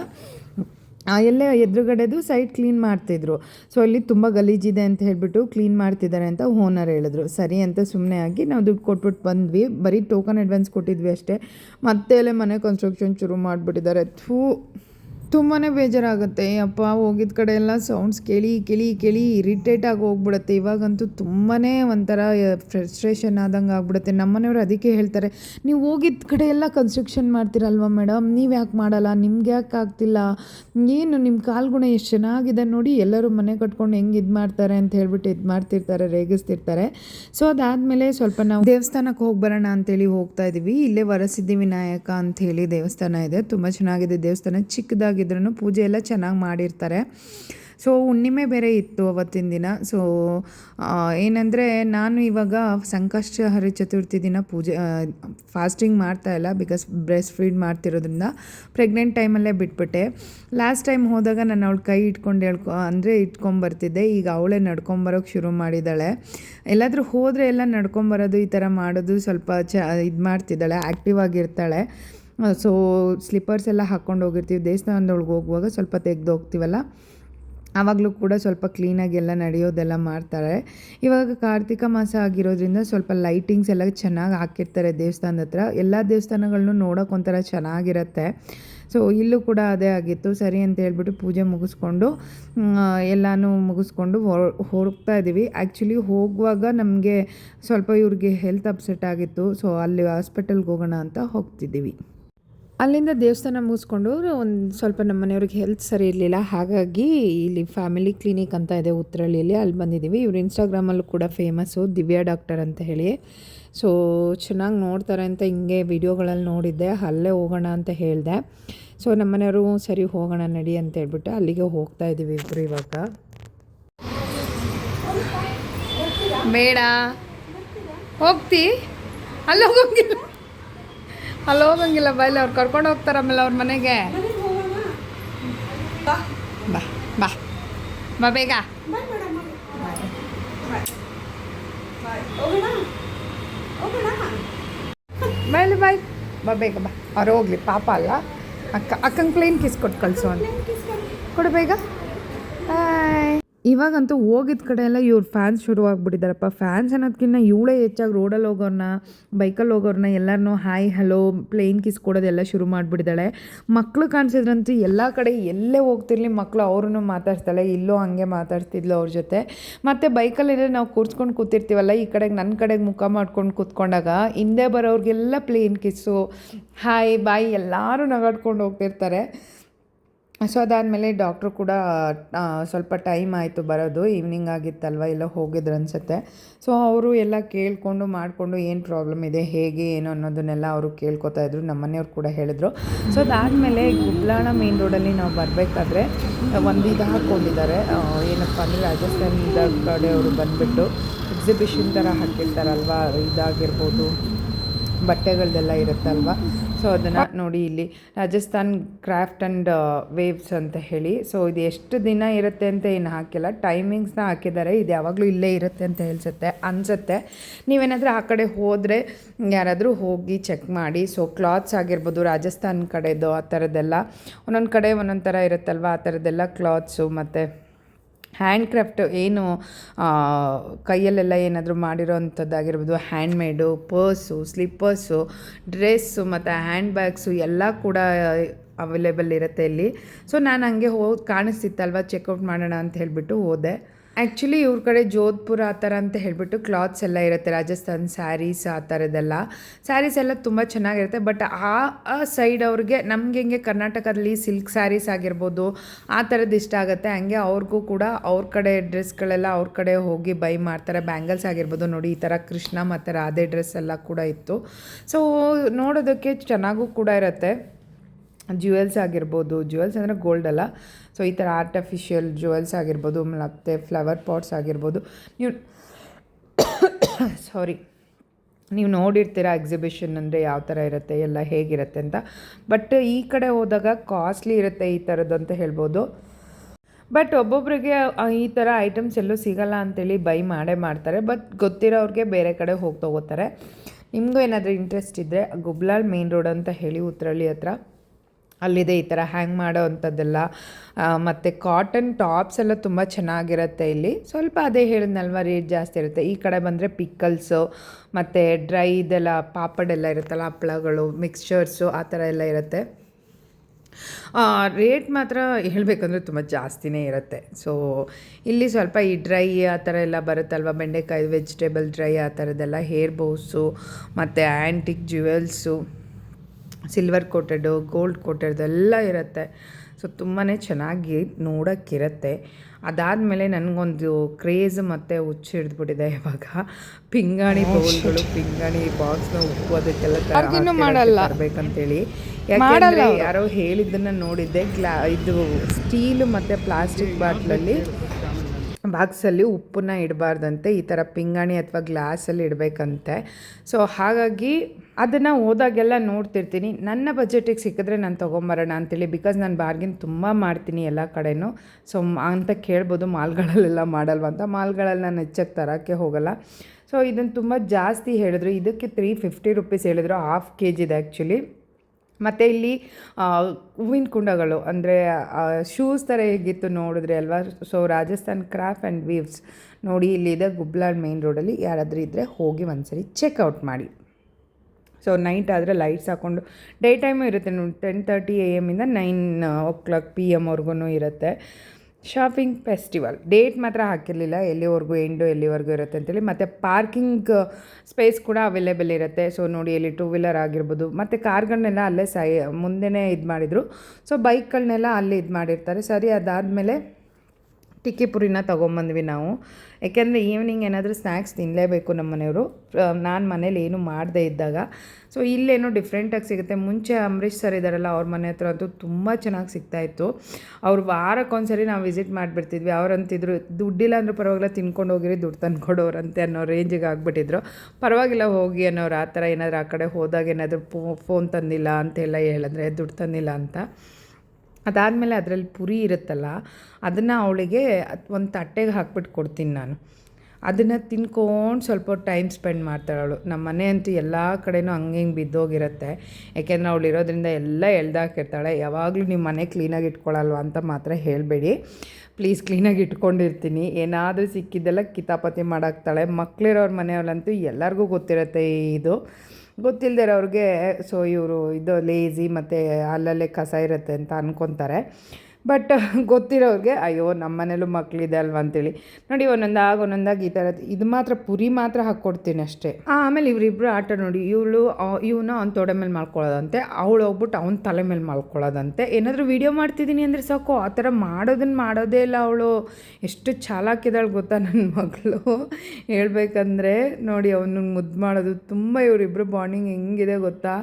ಎಲ್ಲೇ ಎದುರುಗಡೆದು ಸೈಟ್ ಕ್ಲೀನ್ ಮಾಡ್ತಿದ್ರು. ಸೊ ಅಲ್ಲಿ ತುಂಬ ಗಲೀಜಿದೆ ಅಂತ ಹೇಳಿಬಿಟ್ಟು ಕ್ಲೀನ್ ಮಾಡ್ತಿದ್ದಾರೆ ಅಂತ ಓನರ್ ಹೇಳಿದ್ರು. ಸರಿ ಅಂತ ಸುಮ್ಮನೆ ಆಗಿ ನಾವು ದುಡ್ಡು ಕೊಟ್ಬಿಟ್ಟು ಬಂದ್ವಿ. ಬರೀ ಟೋಕನ್ ಅಡ್ವಾನ್ಸ್ ಕೊಟ್ಟಿದ್ವಿ ಅಷ್ಟೇ. ಮತ್ತೆ ಅಲ್ಲೇ ಮನೆ ಕನ್ಸ್ಟ್ರಕ್ಷನ್ ಶುರು ಮಾಡಿಬಿಟ್ಟಿದ್ದಾರೆ. ಥೂ ತುಂಬಾ ಬೇಜಾರಾಗುತ್ತೆ. ಅಪ್ಪ ಹೋಗಿದ್ದ ಕಡೆ ಎಲ್ಲ ಸೌಂಡ್ಸ್ ಕೇಳಿ ಕೇಳಿ ಕೇಳಿ ಇರಿಟೇಟ್ ಆಗಿ ಹೋಗ್ಬಿಡುತ್ತೆ. ಇವಾಗಂತೂ ತುಂಬಾ ಒಂಥರ ಫ್ರಸ್ಟ್ರೇಷನ್ ಆದಂಗೆ ಆಗ್ಬಿಡುತ್ತೆ. ನಮ್ಮನೆಯವರು ಅದಕ್ಕೆ ಹೇಳ್ತಾರೆ, ನೀವು ಹೋಗಿದ್ದ ಕಡೆ ಎಲ್ಲ ಕನ್ಸ್ಟ್ರಕ್ಷನ್ ಮಾಡ್ತೀರಲ್ವ ಮೇಡಮ್ ನೀವು ಯಾಕೆ ಮಾಡಲ್ಲ? ನಿಮ್ಗೆ ಯಾಕೆ ಆಗ್ತಿಲ್ಲ? ಏನು ನಿಮ್ಮ ಕಾಲ್ಗುಣ ಎಷ್ಟು ಚೆನ್ನಾಗಿದೆ ನೋಡಿ ಎಲ್ಲರೂ ಮನೆ ಕಟ್ಕೊಂಡು ಹೆಂಗೆ ಇದು ಮಾಡ್ತಾರೆ ಅಂತ ಹೇಳ್ಬಿಟ್ಟು ಇದು ಮಾಡ್ತಿರ್ತಾರೆ, ರೇಗಿಸ್ತಿರ್ತಾರೆ. ಸೊ ಅದಾದಮೇಲೆ ಸ್ವಲ್ಪ ನಾವು ದೇವಸ್ಥಾನಕ್ಕೆ ಹೋಗಿ ಬರೋಣ ಅಂತೇಳಿ ಹೋಗ್ತಾ ಇದ್ದೀವಿ ಇಲ್ಲೇ ವರಸಿದ್ಧಿ ವಿನಾಯಕ ಅಂತ ಹೇಳಿ ದೇವಸ್ಥಾನ ಇದೆ. ತುಂಬ ಚೆನ್ನಾಗಿದೆ ದೇವಸ್ಥಾನ. ಚಿಕ್ಕದಾಗಿದ್ರೂ ಪೂಜೆ ಎಲ್ಲ ಚೆನ್ನಾಗಿ ಮಾಡಿರ್ತಾರೆ. ಸೊ ಹುಣ್ಣಿಮೆ ಬೇರೆ ಇತ್ತು ಅವತ್ತಿನ ದಿನ. ಸೊ ಏನಂದರೆ ನಾನು ಇವಾಗ ಸಂಕಷ್ಟಹರ ಚತುರ್ಥಿ ದಿನ ಪೂಜೆ ಫಾಸ್ಟಿಂಗ್ ಮಾಡ್ತಾ ಇಲ್ಲ ಬಿಕಾಸ್ ಬ್ರೆಸ್ಟ್ ಫೀಡ್ ಮಾಡ್ತಿರೋದ್ರಿಂದ ಪ್ರೆಗ್ನೆಂಟ್ ಟೈಮಲ್ಲೇ ಬಿಟ್ಬಿಟ್ಟೆ. ಲಾಸ್ಟ್ ಟೈಮ್ ಹೋದಾಗ ನಾನು ಅವಳ ಕೈ ಇಟ್ಕೊಂಡು ಹೇಳ್ಕೊ, ಅಂದರೆ ಇಟ್ಕೊಂಬರ್ತಿದ್ದೆ. ಈಗ ಅವಳೇ ನಡ್ಕೊಂಬರೋಕೆ ಶುರು ಮಾಡಿದ್ದಾಳೆ. ಎಲ್ಲಾದರೂ ಹೋದರೆ ಎಲ್ಲ ನಡ್ಕೊಂಬರೋದು ಈ ಥರ ಮಾಡೋದು ಸ್ವಲ್ಪ ಚ, ಇದು ಮಾಡ್ತಿದ್ದಾಳೆ ಆ್ಯಕ್ಟಿವ್ ಆಗಿರ್ತಾಳೆ. ಸೊ ಸ್ಲಿಪ್ಪರ್ಸ್ ಎಲ್ಲ ಹಾಕ್ಕೊಂಡು ಹೋಗಿರ್ತೀವಿ. ದೇವಸ್ಥಾನದೊಳಗೆ ಹೋಗುವಾಗ ಸ್ವಲ್ಪ ತೆಗೆದು ಹೋಗ್ತೀವಲ್ಲ? ಆವಾಗಲೂ ಕೂಡ ಸ್ವಲ್ಪ ಕ್ಲೀನಾಗಿ ಎಲ್ಲ ನಡೆಯೋದೆಲ್ಲ ಮಾಡ್ತಾರೆ. ಇವಾಗ ಕಾರ್ತಿಕ ಮಾಸ ಆಗಿರೋದ್ರಿಂದ ಸ್ವಲ್ಪ ಲೈಟಿಂಗ್ಸ್ ಎಲ್ಲ ಚೆನ್ನಾಗಿ ಹಾಕಿರ್ತಾರೆ ದೇವಸ್ಥಾನದ ಹತ್ರ. ಎಲ್ಲ ದೇವಸ್ಥಾನಗಳನ್ನೂ ನೋಡೋಕೆ ಒಂಥರ ಚೆನ್ನಾಗಿರುತ್ತೆ. ಸೊ ಇಲ್ಲೂ ಕೂಡ ಅದೇ ಆಗಿತ್ತು. ಸರಿ ಅಂತ ಹೇಳ್ಬಿಟ್ಟು ಪೂಜೆ ಮುಗಿಸ್ಕೊಂಡು ಎಲ್ಲನೂ ಮುಗಿಸ್ಕೊಂಡು ಹೋಗ್ತಾ ಇದ್ದೀವಿ ಆ್ಯಕ್ಚುಲಿ ಹೋಗುವಾಗ ನಮಗೆ ಸ್ವಲ್ಪ ಇವ್ರಿಗೆ ಹೆಲ್ತ್ ಅಪ್ಸೆಟ್ ಆಗಿತ್ತು. ಸೊ ಅಲ್ಲಿ ಹಾಸ್ಪಿಟಲ್ಗೆ ಹೋಗೋಣ ಅಂತ ಹೋಗ್ತಿದ್ದೀವಿ. ಅಲ್ಲಿಂದ ದೇವಸ್ಥಾನ ಮುಗಿಸ್ಕೊಂಡು ಒಂದು ಸ್ವಲ್ಪ ನಮ್ಮ ಮನೆಯವ್ರಿಗೆ ಹೆಲ್ತ್ ಸರಿ ಇರಲಿಲ್ಲ. ಹಾಗಾಗಿ ಇಲ್ಲಿ ಫ್ಯಾಮಿಲಿ ಕ್ಲಿನಿಕ್ ಅಂತ ಇದೆ ಉತ್ತರಳ್ಳಿಯಲ್ಲಿ. ಅಲ್ಲಿ ಬಂದಿದ್ದೀವಿ. ಇವ್ರು ಇನ್ಸ್ಟಾಗ್ರಾಮಲ್ಲೂ ಕೂಡ ಫೇಮಸ್ಸು ದಿವ್ಯಾ ಡಾಕ್ಟರ್ ಅಂತ ಹೇಳಿ. ಸೊ ಚೆನ್ನಾಗಿ ನೋಡ್ತಾರೆ ಅಂತ ಹಿಂಗೆ ವಿಡಿಯೋಗಳಲ್ಲಿ ನೋಡಿದ್ದೆ. ಅಲ್ಲೇ ಹೋಗೋಣ ಅಂತ ಹೇಳಿದೆ. ಸೊ ನಮ್ಮ ಮನೆಯವರು ಸರಿ ಹೋಗೋಣ, ನಡಿ ಅಂತ ಹೇಳ್ಬಿಟ್ಟು ಅಲ್ಲಿಗೆ ಹೋಗ್ತಾ ಇದ್ದೀವಿ ಇಬ್ಬರು ಇವಾಗ. ಬೇಡ. ಹೋಗ್ತಿ? ಅಲ್ಲಿ ಹೋಗಂಗಿಲ್ಲ ಅಲ್ಲಿ ಹೋಗಂಗಿಲ್ಲ, ಬೈಲಿ ಅವ್ರು ಕರ್ಕೊಂಡು ಹೋಗ್ತಾರೆ ಆಮೇಲೆ ಅವ್ರ ಮನೆಗೆ. ಬಾ ಬಾ. ಬಾ ಬೇಗ. ಬಾಯ್ಲಿ ಬಾಯ್ ಬಾ ಬೇಗ, ಬಾ. ಅವ್ರು ಹೋಗ್ಲಿ, ಪಾಪ ಅಲ್ಲ. ಅಕ್ಕ, ಅಕ್ಕಂಗೆ ಪ್ಲೇನ್ ಕಿಸ್ ಕೊಟ್ಟು ಕಳಿಸು ಅಂತ. ಕೊಡು ಬೇಗ. ಇವಾಗಂತೂ ಹೋಗಿದ ಕಡೆ ಎಲ್ಲ ಇವ್ರು ಫ್ಯಾನ್ಸ್ ಶುರುವಾಗ್ಬಿಟ್ಟಿದ್ದಾರಪ್ಪ ಫ್ಯಾನ್ಸ್ ಅನ್ನೋದಕ್ಕಿಂತ ಇವಳೇ ಹೆಚ್ಚಾಗಿ ರೋಡಲ್ಲಿ ಹೋಗೋರ್ನ ಬೈಕಲ್ಲಿ ಹೋಗೋರ್ನ ಎಲ್ಲರನ್ನೂ ಹಾಯ್ ಹಲೋ ಪ್ಲೇನ್ ಕಿಸ್ ಕೊಡೋದೆಲ್ಲ ಶುರು ಮಾಡಿಬಿಟ್ಟಿದ್ದಾಳೆ ಮಕ್ಕಳು ಕಾಣಿಸಿದ್ರಂತೂ ಎಲ್ಲ ಕಡೆ ಎಲ್ಲೇ ಹೋಗ್ತಿರ್ಲಿ ಮಕ್ಕಳು ಅವ್ರೂ ಮಾತಾಡ್ತಾಳೆ ಇಲ್ಲೋ ಹಂಗೆ ಮಾತಾಡ್ತಿದ್ಲು ಅವ್ರ ಜೊತೆ. ಮತ್ತು ಬೈಕಲ್ಲಿದ್ರೆ ನಾವು ಕೂರ್ಸ್ಕೊಂಡು ಕೂತಿರ್ತೀವಲ್ಲ, ಈ ಕಡೆಗೆ ನನ್ನ ಕಡೆಗೆ ಮುಖ ಮಾಡ್ಕೊಂಡು ಕೂತ್ಕೊಂಡಾಗ ಹಿಂದೆ ಬರೋರಿಗೆಲ್ಲ ಪ್ಲೇನ್ ಕಿಸ್ಸು ಹಾಯ್ ಬಾಯ್ ಎಲ್ಲರೂ ನಗಾಡ್ಕೊಂಡು ಹೋಗ್ತಿರ್ತಾರೆ. ಸೊ ಅದಾದಮೇಲೆ ಡಾಕ್ಟ್ರು ಕೂಡ ಸ್ವಲ್ಪ ಟೈಮ್ ಆಯಿತು ಬರೋದು. ಈವ್ನಿಂಗ್ ಆಗಿತ್ತಲ್ವ, ಎಲ್ಲ ಹೋಗಿದ್ರು ಅನಿಸುತ್ತೆ ಸೊ ಅವರು ಎಲ್ಲ ಕೇಳಿಕೊಂಡು ಮಾಡಿಕೊಂಡು ಏನು ಪ್ರಾಬ್ಲಮ್ ಇದೆ, ಹೇಗೆ, ಏನು ಅನ್ನೋದನ್ನೆಲ್ಲ ಅವರು ಕೇಳ್ಕೊತಾ ಇದ್ರು. ನಮ್ಮ ಮನೆಯವ್ರು ಕೂಡ ಹೇಳಿದ್ರು. ಸೊ ಅದಾದಮೇಲೆ ಗುಬ್ಲಾಣ ಮೇನ್ ರೋಡಲ್ಲಿ ನಾವು ಬರಬೇಕಾದ್ರೆ, ಒಂದು ಇದು ಹಾಕ್ಕೊಂಡಿದ್ದಾರೆ ಏನಪ್ಪ ಅಂದರೆ ರಾಜಸ್ಥಾನದ ಕಡೆಯವರು ಬಂದುಬಿಟ್ಟು ಎಕ್ಸಿಬಿಷನ್ ಥರ ಹಾಕಿರ್ತಾರಲ್ವ, ಇದಾಗಿರ್ಬೋದು, ಬಟ್ಟೆಗಳದೆಲ್ಲ ಇರುತ್ತಲ್ವ. ಸೊ ಅದನ್ನು ನೋಡಿ ಇಲ್ಲಿ ರಾಜಸ್ಥಾನ್ ಕ್ರಾಫ್ಟ್ ಆ್ಯಂಡ್ ವೇವ್ಸ್ ಅಂತ ಹೇಳಿ. ಸೊ ಇದು ಎಷ್ಟು ದಿನ ಇರುತ್ತೆ ಅಂತ ಏನು ಹಾಕಿಲ್ಲ. ಟೈಮಿಂಗ್ಸ್ನ ಹಾಕಿದ್ದಾರೆ. ಇದು ಯಾವಾಗಲೂ ಇಲ್ಲೇ ಇರುತ್ತೆ ಅಂತ ಹೇಳ್ಸುತ್ತೆ ಅನಿಸುತ್ತೆ. ನೀವೇನಾದರೂ ಆ ಕಡೆ ಹೋದರೆ ಯಾರಾದರೂ ಹೋಗಿ ಚೆಕ್ ಮಾಡಿ. ಸೊ ಕ್ಲಾತ್ಸ್ ಆಗಿರ್ಬೋದು ರಾಜಸ್ಥಾನ್ ಕಡೆದು ಆ ಥರದ್ದೆಲ್ಲ. ಒಂದೊಂದು ಕಡೆ ಒಂದೊಂದು ಥರ ಇರುತ್ತಲ್ವ ಆ ಥರದ್ದೆಲ್ಲ ಕ್ಲಾತ್ಸು ಮತ್ತು ಹ್ಯಾಂಡ್ ಕ್ರಾಫ್ಟ್ ಏನು ಕೈಯಲ್ಲೆಲ್ಲ ಏನಾದರೂ ಮಾಡಿರೋ ಅಂಥದ್ದಾಗಿರ್ಬೋದು ಹ್ಯಾಂಡ್ಮೇಡು, ಪರ್ಸು, ಸ್ಲಿಪ್ಪರ್ಸು, ಡ್ರೆಸ್ಸು ಮತ್ತು ಹ್ಯಾಂಡ್ ಬ್ಯಾಗ್ಸು ಎಲ್ಲ ಕೂಡ ಅವೈಲೇಬಲ್ ಇರುತ್ತೆ ಇಲ್ಲಿ. ಸೊ, ನಾನು ಹಂಗೆ ಹೋಗಿ ಕಾಣಿಸ್ತಿತ್ತಲ್ವ, ಚೆಕ್ಔಟ್ ಮಾಡೋಣ ಅಂತ ಹೇಳಿಬಿಟ್ಟು ಹೋದೆ. ಆ್ಯಕ್ಚುಲಿ ಇವ್ರ ಕಡೆ ಜೋಧ್ಪುರ ಆ ಥರ ಅಂತ ಹೇಳಿಬಿಟ್ಟು ಕ್ಲಾತ್ಸ್ ಎಲ್ಲ ಇರುತ್ತೆ. ರಾಜಸ್ಥಾನ್ ಸ್ಯಾರೀಸ್ ಆ ಥರದ್ದೆಲ್ಲ. ಸ್ಯಾರೀಸ್ ಎಲ್ಲ ತುಂಬ ಚೆನ್ನಾಗಿರುತ್ತೆ. ಬಟ್ ಆ ಸೈಡ್ ಅವ್ರಿಗೆ ನಮ್ಗೆ ಹೆಂಗೆ ಕರ್ನಾಟಕದಲ್ಲಿ ಸಿಲ್ಕ್ ಸ್ಯಾರೀಸ್ ಆಗಿರ್ಬೋದು, ಆ ಥರದ್ದು ಇಷ್ಟ ಆಗುತ್ತೆ. ಹಂಗೆ ಅವ್ರಿಗೂ ಕೂಡ ಅವ್ರ ಕಡೆ ಡ್ರೆಸ್ಗಳೆಲ್ಲ ಅವ್ರ ಕಡೆ ಹೋಗಿ ಬೈ ಮಾಡ್ತಾರೆ. ಬ್ಯಾಂಗಲ್ಸ್ ಆಗಿರ್ಬೋದು, ನೋಡಿ ಈ ಥರ ಕೃಷ್ಣ ಮತ್ತು ರಾಧೆ ಡ್ರೆಸ್ ಎಲ್ಲ ಕೂಡ ಇತ್ತು. ಸೊ ನೋಡೋದಕ್ಕೆ ಚೆನ್ನಾಗೂ ಕೂಡ ಇರುತ್ತೆ. ಜ್ಯುವೆಲ್ಸ್ ಆಗಿರ್ಬೋದು ಜ್ಯುವೆಲ್ಸ್ ಅಂದರೆ ಗೋಲ್ಡ್ ಅಲ್ಲ. ಸೊ ಈ ಥರ ಆರ್ಟಿಫಿಷಿಯಲ್ ಜ್ಯುವೆಲ್ಸ್ ಆಗಿರ್ಬೋದು, ಮತ್ತು ಫ್ಲವರ್ ಪಾಟ್ಸ್ ಆಗಿರ್ಬೋದು. ನೀವು ಸಾರಿ ನೀವು ನೋಡಿರ್ತೀರ ಎಕ್ಸಿಬಿಷನ್ ಅಂದರೆ ಯಾವ ಥರ ಇರುತ್ತೆ, ಎಲ್ಲ ಹೇಗಿರುತ್ತೆ ಅಂತ. ಬಟ್ ಈ ಕಡೆ ಹೋದಾಗ ಕಾಸ್ಟ್ಲಿ ಇರುತ್ತೆ ಈ ಥರದ್ದು ಅಂತ ಹೇಳ್ಬೋದು. ಬಟ್ ಒಬ್ಬೊಬ್ಬರಿಗೆ ಈ ಥರ ಐಟಮ್ಸ್ ಎಲ್ಲೂ ಸಿಗಲ್ಲ ಅಂತೇಳಿ ಬೈ ಮಾಡೇ ಮಾಡ್ತಾರೆ. ಬಟ್ ಗೊತ್ತಿರೋರಿಗೆ ಬೇರೆ ಕಡೆ ಹೋಗಿ ತೊಗೋತಾರೆ. ನಿಮಗೂ ಏನಾದರೂ ಇಂಟ್ರೆಸ್ಟ್ ಇದ್ದರೆ ಗುಬ್ಲಾಲ್ ಮೇನ್ ರೋಡ್ ಅಂತ ಹೇಳಿ ಉತ್ತರಳ್ಳಿ ಹತ್ರ. ಅಲ್ಲಿದೆ ಈ ಥರ ಹ್ಯಾಂಗ್ ಮಾಡೋ ಅಂಥದ್ದೆಲ್ಲ. ಮತ್ತು ಕಾಟನ್ ಟಾಪ್ಸ್ ಎಲ್ಲ ತುಂಬ ಚೆನ್ನಾಗಿರುತ್ತೆ ಇಲ್ಲಿ. ಸ್ವಲ್ಪ ಅದೇ ಹೇಳಿದ್ನಲ್ವ ರೇಟ್ ಜಾಸ್ತಿ ಇರುತ್ತೆ. ಈ ಕಡೆ ಬಂದರೆ ಪಿಕ್ಕಲ್ಸು ಮತ್ತು ಡ್ರೈ ಇದೆಲ್ಲ ಪಾಪಡೆಲ್ಲ ಇರುತ್ತಲ್ಲ, ಹಪ್ಪಳಗಳು ಮಿಕ್ಸ್ಚರ್ಸು ಆ ಥರ ಎಲ್ಲ ಇರುತ್ತೆ. ರೇಟ್ ಮಾತ್ರ ಹೇಳಬೇಕಂದ್ರೆ ತುಂಬ ಜಾಸ್ತಿನೇ ಇರುತ್ತೆ. ಸೊ ಇಲ್ಲಿ ಸ್ವಲ್ಪ ಈ ಡ್ರೈ ಆ ಥರ ಎಲ್ಲ ಬರುತ್ತಲ್ವ? ಬೆಂಡೆಕಾಯಿ ವೆಜಿಟೇಬಲ್ ಡ್ರೈ ಆ ಥರದ್ದೆಲ್ಲ ಹೇರ್ ಬೌಸು ಮತ್ತು antique jewels silver coated gold ಕೋಟೆಡ್ದೆಲ್ಲ ಇರುತ್ತೆ. ಸೊ ತುಂಬಾ ಚೆನ್ನಾಗಿ ನೋಡೋಕ್ಕಿರತ್ತೆ. ಅದಾದಮೇಲೆ ನನಗೊಂದು ಕ್ರೇಜ್ ಮತ್ತು ಹುಚ್ಚು ಹಿಡಿದ್ಬಿಟ್ಟಿದೆ ಇವಾಗ. ಪಿಂಗಾಣಿ ಬೌಲ್ಗಳು ಪಿಂಗಾಣಿ ಬಾಕ್ಸ್ನ ಉಪ್ಪು ಅದಕ್ಕೆಲ್ಲ ತರಬೇಕಂತೇಳಿ ಯಾಕೆಂದರೆ ಯಾರೋ ಹೇಳಿದ್ದನ್ನು ನೋಡಿದ್ದೆ. ಗ್ಲಾ ಇದು ಸ್ಟೀಲು ಮತ್ತು ಪ್ಲಾಸ್ಟಿಕ್ ಬಾಟ್ಲಲ್ಲಿ ಬಾಕ್ಸಲ್ಲಿ ಉಪ್ಪನ್ನ ಇಡಬಾರ್ದಂತೆ, ಈ ಥರ ಪಿಂಗಾಣಿ ಅಥವಾ ಗ್ಲಾಸಲ್ಲಿ ಇಡಬೇಕಂತೆ. ಸೊ, ಹಾಗಾಗಿ ಅದನ್ನು ಹೋದಾಗೆಲ್ಲ ನೋಡ್ತಿರ್ತೀನಿ. ನನ್ನ ಬಜೆಟಿಗೆ ಸಿಕ್ಕಿದ್ರೆ ನಾನು ತೊಗೊಂಬರೋಣ ಅಂತೇಳಿ ಬಿಕಾಸ್ ನಾನು ಬಾರ್ಗಿನ್ ತುಂಬ ಮಾಡ್ತೀನಿ ಎಲ್ಲ ಕಡೆನೂ. ಸೊ ಅಂತ ಕೇಳ್ಬೋದು, ಮಾಲ್ಗಳಲ್ಲೆಲ್ಲ ಮಾಡಲ್ವ ಅಂತ. ಮಾಲ್ಗಳಲ್ಲಿ ನಾನು ಹೆಚ್ಚಾಗಿ ತರೋಕ್ಕೆ ಹೋಗಲ್ಲ. ಸೊ ಇದನ್ನು ತುಂಬ ಜಾಸ್ತಿ ಹೇಳಿದ್ರು. ಇದಕ್ಕೆ ತ್ರೀ ಫಿಫ್ಟಿ ರುಪೀಸ್ ಹೇಳಿದ್ರು ಹಾಫ್ ಕೆ ಜಿದು ಆ್ಯಕ್ಚುಲಿ ಮತ್ತು ಇಲ್ಲಿ ಹೂವಿನ ಕುಂಡಗಳು, ಅಂದರೆ ಶೂಸ್ ಥರ ಹೇಗಿತ್ತು ನೋಡಿದ್ರೆ ಅಲ್ವಾ? So Rajasthan craft and weaves ನೋಡಿ ಇಲ್ಲಿದೆ ಗುಬ್ಲಾಡ್ ಮೇನ್ ರೋಡಲ್ಲಿ ಯಾರಾದರೂ ಇದ್ದರೆ ಹೋಗಿ ಒಂದ್ಸರಿ ಚೆಕ್ಔಟ್ ಮಾಡಿ. ಸೊ ನೈಟ್ ಆದರೆ ಲೈಟ್ಸ್ ಹಾಕ್ಕೊಂಡು ಡೇ ಟೈಮು ಇರುತ್ತೆ ನೋಡಿ ಟೆನ್ ತರ್ಟಿ ಎ ಎಮ್ಮಿಂದ ನೈನ್ ಓ ಕ್ಲಾಕ್ ಪಿ ಎಮ್ವರೆಗೂ ಇರುತ್ತೆ. ಶಾಪಿಂಗ್ ಫೆಸ್ಟಿವಲ್ ಡೇಟ್ ಮಾತ್ರ ಹಾಕಿರಲಿಲ್ಲ. ಎಲ್ಲಿವರೆಗೂ ಎಂಡು ಎಲ್ಲಿವರೆಗೂ ಇರುತ್ತೆ ಅಂತೇಳಿ. ಮತ್ತು ಪಾರ್ಕಿಂಗ್ ಸ್ಪೇಸ್ ಕೂಡ ಅವೈಲೇಬಲ್ ಇರುತ್ತೆ. ಸೊ ನೋಡಿ, ಇಲ್ಲಿ ಟೂ ವೀಲರ್ ಆಗಿರ್ಬೋದು. ಮತ್ತು ಕಾರ್ಗಳನ್ನೆಲ್ಲ ಅಲ್ಲೇ ಸೈ, ಮುಂದೆನೇ ಇದು ಮಾಡಿದರು ಸೊ ಬೈಕ್ಗಳನ್ನೆಲ್ಲ ಅಲ್ಲಿ ಇದು ಮಾಡಿರ್ತಾರೆ ಸರಿ, ಅದಾದಮೇಲೆ ಟಿಕ್ಕಿ ಪುರಿನ ತೊಗೊಂಬಂದ್ವಿ ನಾವು. ಯಾಕೆಂದರೆ ಈವ್ನಿಂಗ್ ಏನಾದರೂ ಸ್ನ್ಯಾಕ್ಸ್ ತಿನ್ನಲೇಬೇಕು ನಮ್ಮ ಮನೆಯವರು. ನಾನು ಮನೇಲಿ ಏನು ಮಾಡದೇ ಇದ್ದಾಗ. ಸೊ ಇಲ್ಲೇನೋ ಡಿಫ್ರೆಂಟಾಗಿ ಸಿಗುತ್ತೆ. ಮುಂಚೆ ಅಂಬರೀಷ್ ಸರ್ ಇದ್ದಾರಲ್ಲ, ಅವ್ರ ಮನೆ ಹತ್ರ ಅಂತೂ ತುಂಬ ಚೆನ್ನಾಗಿ ಸಿಗ್ತಾಯಿತ್ತು ಅವ್ರು ವಾರಕ್ಕೊಂದ್ಸರಿ ನಾವು ವಿಸಿಟ್ ಮಾಡಿಬಿಡ್ತಿದ್ವಿ. ಅವ್ರಂತಿದ್ರು, ದುಡ್ಡಿಲ್ಲ ಅಂದರೂ ಪರವಾಗಿಲ್ಲ, ತಿನ್ಕೊಂಡು ಹೋಗಿರಿ, ದುಡ್ಡು ತಂದು ಕೊಡೋರಂತೆ ಅನ್ನೋ ರೇಂಜಿಗೆ ಆಗಿಬಿಟ್ಟಿದ್ರು. ಪರವಾಗಿಲ್ಲ, ಹೋಗಿ ಅನ್ನೋರು ಆ ಥರ ಏನಾದರೂ ಆ ಕಡೆ ಹೋದಾಗ ಏನಾದರೂ ಫೋನ್ ತಂದಿಲ್ಲ ಅಂತೆಲ್ಲ ಹೇಳಿದ್ರೆ, ದುಡ್ಡು ತಂದಿಲ್ಲ ಅಂತ. ಅದಾದಮೇಲೆ ಅದರಲ್ಲಿ ಪುರಿ ಇರುತ್ತಲ್ಲ, ಅದನ್ನು ಅವಳಿಗೆ ಒಂದು ತಟ್ಟೆಗೆ ಹಾಕ್ಬಿಟ್ಟು ಕೊಡ್ತೀನಿ ನಾನು. ಅದನ್ನು ತಿನ್ಕೊಂಡು ಸ್ವಲ್ಪ ಟೈಮ್ ಸ್ಪೆಂಡ್ ಮಾಡ್ತಾಳೆ ಅವಳು. ನಮ್ಮ ಮನೆ ಅಂತೂ ಎಲ್ಲ ಕಡೆನೂ ಹಂಗೆ ಹಿಂಗೆ ಬಿದ್ದೋಗಿರುತ್ತೆ. ಯಾಕೆಂದರೆ ಅವಳು ಇರೋದ್ರಿಂದ ಎಲ್ಲ ಎಳ್ದಾಕಿರ್ತಾಳೆ. ಯಾವಾಗಲೂ ನಿಮ್ಮ ಮನೆ ಕ್ಲೀನಾಗಿ ಇಟ್ಕೊಳ್ಳಲ್ವ ಅಂತ ಮಾತ್ರ ಹೇಳಬೇಡಿ. ಪ್ಲೀಸ್ ಕ್ಲೀನಾಗಿ ಇಟ್ಕೊಂಡಿರ್ತೀನಿ. ಏನಾದರೂ ಸಿಕ್ಕಿದ್ದೆಲ್ಲ ಕಿತಾಪತಿ ಮಾಡಾಕ್ತಾಳೆ. ಮಕ್ಕಳಿರೋರ ಮನೆಯವ್ರಂತೂ ಎಲ್ಲರಿಗೂ ಗೊತ್ತಿರುತ್ತೆ ಇದು. ಗೊತ್ತಿಲ್ಲದೆ ಅವ್ರಿಗೆ ಸೊ ಇವರು ಇದು ಲೇಜಿ ಮತ್ತು ಅಲ್ಲಲ್ಲೇ ಕಸ ಇರುತ್ತೆ ಅಂತ ಅನ್ಕೊತಾರೆ. ಬಟ್ ಗೊತ್ತಿರೋರಿಗೆ, ಅಯ್ಯೋ ನಮ್ಮ ಮನೇಲೂ ಮಕ್ಕಳಿದೆ ಅಲ್ವಾ? ಅಂತೇಳಿ. ನೋಡಿ ಒಂದೊಂದಾಗಿ ಒಂದೊಂದಾಗಿ ಈ ಥರ ಇದು ಮಾತ್ರ, ಪುರಿ ಮಾತ್ರ ಹಾಕ್ಕೊಡ್ತೀನಿ ಅಷ್ಟೇ. ಆಮೇಲೆ ಇವರಿಬ್ಬರು ಆಟ ನೋಡಿ, ಇವಳು ಇವನ ಅವ್ನ ತೊಡೆ ಮೇಲೆ ಮಾಡ್ಕೊಳ್ಳೋದಂತೆ, ಅವಳು ಹೋಗ್ಬಿಟ್ಟು ಅವ್ನ ತಲೆ ಮೇಲೆ ಮಾಡ್ಕೊಳ್ಳೋದಂತೆ. ಏನಾದರೂ ವೀಡಿಯೋ ಮಾಡ್ತಿದ್ದೀನಿ ಅಂದರೆ ಸಾಕು, ಆ ಥರ ಮಾಡೋದನ್ನು ಮಾಡೋದೇ ಇಲ್ಲ ಅವಳು. ಎಷ್ಟು ಚಾಲಾಕಿದಾಳು ಗೊತ್ತಾ ನನ್ನ ಮಗಳು. ಹೇಳ್ಬೇಕಂದ್ರೆ, ನೋಡಿ, ಅವನು ಮುದ್ದು ಮಾಡೋದು ತುಂಬ ಇವರಿಬ್ಬರು ಬಾಂಡಿಂಗ್ ಹೆಂಗಿದೆ ಗೊತ್ತಾ?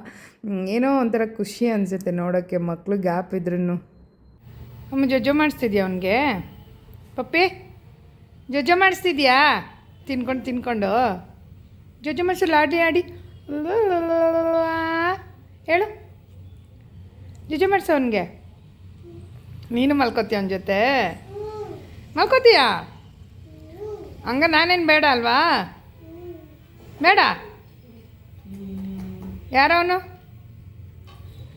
ಏನೋ ಒಂಥರ ಖುಷಿ ಅನಿಸುತ್ತೆ ನೋಡೋಕ್ಕೆ ಮಕ್ಕಳು ಗ್ಯಾಪ್ ಇದ್ರೂ ಅಮ್ಮ ಜಜ್ಜ ಮಾಡಿಸ್ತಿದ್ಯಾ ಅವನಿಗೆ? ಪಪ್ಪಿ, ಜೊಜ್ಜೋ ಮಾಡಿಸ್ತಿದ್ಯಾ? ತಿನ್ಕೊಂಡು ತಿನ್ಕೊಂಡು. ಜೊಜ್ಜೋ ಮಾಡಿಸು ಆಡಿ ಆಡಿ. ಹೇಳು. ಜಜ್ಜ ಮಾಡಿಸು ಅವನಿಗೆ. ನೀನು ಮಲ್ಕೋತೀಯ ಅವನ ಜೊತೆ? ಮಲ್ಕೋತೀಯಾ? ಹಂಗ ನಾನೇನು ಬೇಡ ಅಲ್ವಾ? ಬೇಡ. ಯಾರವನು?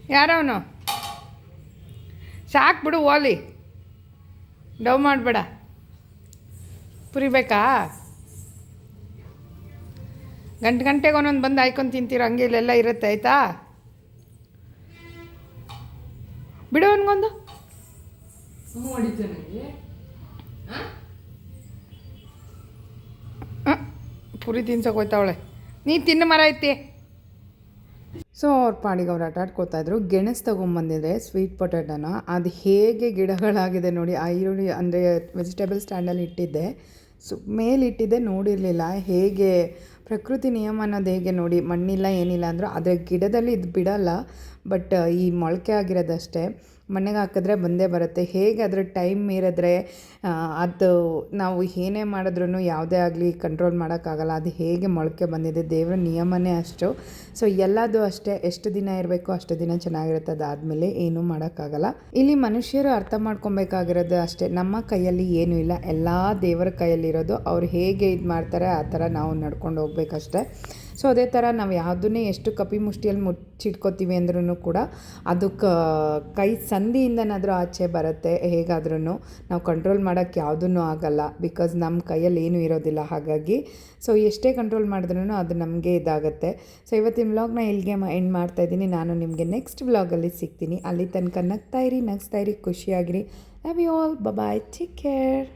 ಯಾರವನು? ಸಾಕು ಬಿಡು ಓಲಿ. ಡವ್ ಮಾಡಬೇಡ. ಪುರಿಬೇಕಾ? ಗಂಟೆ ಗಂಟೆಗೆ ಒಂದೊಂದು ಬಂದು ಹಾಯ್ಕೊಂಡು ತಿಂತೀರೋ ಹಂಗೆ ಇಲ್ಲೆಲ್ಲ ಇರುತ್ತೆ ಆಯಿತಾ? ಬಿಡು ಅವನಿಗೊಂದು. ಪುರಿ ತಿನ್ಸೋಕೆ ಹೋಯ್ತಾವಳೆ. ನೀ ತಿನ್ನು ಮರ ಐತಿ. ಸೊ ಅವ್ರ ಪಾಡಿಗೆ ಅವ್ರು ಆಟ ಆಡ್ಕೋತಾ ಇದ್ರು. ಗೆಣಸು ತೊಗೊಂಬಂದಿದ್ರೆ ಸ್ವೀಟ್ ಪೊಟ್ಯಾಟೋನ ಅದು ಹೇಗೆ ಗಿಡಗಳಾಗಿದೆ ನೋಡಿ ಆ ಈರುಳ್ಳಿ ಅಂದರೆ ವೆಜಿಟೇಬಲ್ ಸ್ಟ್ಯಾಂಡಲ್ಲಿ ಇಟ್ಟಿದ್ದೆ. ಸೊ, ಮೇಲಿಟ್ಟಿದ್ದೆ, ನೋಡಿರಲಿಲ್ಲ. ಹೇಗೆ, ಪ್ರಕೃತಿ ನಿಯಮ ಅನ್ನೋದು ಹೇಗೆ ನೋಡಿ, ಮಣ್ಣಿಲ್ಲ ಏನಿಲ್ಲ ಅಂದರೂ ಅದರ ಗಿಡದಲ್ಲಿ ಇದು ಬಿಡಲ್ಲ. ಬಟ್, ಈ ಮೊಳಕೆ ಆಗಿರೋದಷ್ಟೇ. ಮಣ್ಣಿಗೆ ಹಾಕಿದ್ರೆ ಬಂದೇ ಬರುತ್ತೆ. ಹೇಗೆ ಅದರ ಟೈಮ್ ಮೀರಿದ್ರೆ ಅದು ನಾವು ಏನೇ ಮಾಡಿದ್ರೂ ಯಾವುದೇ ಆಗಲಿ ಕಂಟ್ರೋಲ್ ಮಾಡೋಕ್ಕಾಗಲ್ಲ. ಅದು ಹೇಗೆ ಮೊಳಕೆ ಬಂದಿದೆ, ದೇವರ ನಿಯಮನೇ ಅಷ್ಟು. ಸೊ ಎಲ್ಲದೂ ಅಷ್ಟೇ, ಎಷ್ಟು ದಿನ ಇರಬೇಕು ಅಷ್ಟು ದಿನ ಚೆನ್ನಾಗಿರುತ್ತೆ. ಅದಾದಮೇಲೆ ಏನೂ ಮಾಡೋಕ್ಕಾಗಲ್ಲ. ಇಲ್ಲಿ ಮನುಷ್ಯರು ಅರ್ಥ ಮಾಡ್ಕೊಬೇಕಾಗಿರೋದು ಅಷ್ಟೇ. ನಮ್ಮ ಕೈಯಲ್ಲಿ ಏನೂ ಇಲ್ಲ. ಎಲ್ಲ ದೇವರ ಕೈಯಲ್ಲಿರೋದು. ಅವ್ರು ಹೇಗೆ ಇದು ಮಾಡ್ತಾರೆ ಆ ಥರ ನಾವು ನಡ್ಕೊಂಡು ಹೋಗ್ಬೇಕಷ್ಟೆ. ಸೊ ಅದೇ ಥರ ನಾವು ಯಾವುದನ್ನೇ ಎಷ್ಟು ಕಪಿ ಮುಷ್ಟಿಯಲ್ಲಿ ಮುಚ್ಚಿಟ್ಕೋತೀವಿ ಅಂದ್ರೂ ಕೂಡ ಅದು ಕ ಕೈ ಸಂಧಿಯಿಂದನಾದರೂ ಆಚೆ ಬರುತ್ತೆ ಹೇಗಾದ್ರೂ ನಾವು ಕಂಟ್ರೋಲ್ ಮಾಡೋಕ್ಕೆ ಯಾವುದೂ ಆಗಲ್ಲ ಬಿಕಾಸ್ ನಮ್ಮ ಕೈಯಲ್ಲಿ ಏನೂ ಇರೋದಿಲ್ಲ. ಹಾಗಾಗಿ ಸೊ ಎಷ್ಟೇ ಕಂಟ್ರೋಲ್ ಮಾಡಿದ್ರೂ ಅದು ನಮಗೆ ಇದಾಗುತ್ತೆ. ಸೊ ಇವತ್ತಿನ ವ್ಲಾಗ್ನ ಇಲ್ಲಿಗೆ ಎಂಡ್ ಮಾಡ್ತಾ ಇದ್ದೀನಿ. ನಾನು ನಿಮಗೆ ನೆಕ್ಸ್ಟ್ ವ್ಲಾಗಲ್ಲಿ ಸಿಗ್ತೀನಿ. ಅಲ್ಲಿ ತನಕ ನಗ್ತಾಯಿರಿ ಇರಿ, ನಗ್ಸ್ತಾ ಇರಿ, ಖುಷಿಯಾಗಿರಿ. Love you all bye take care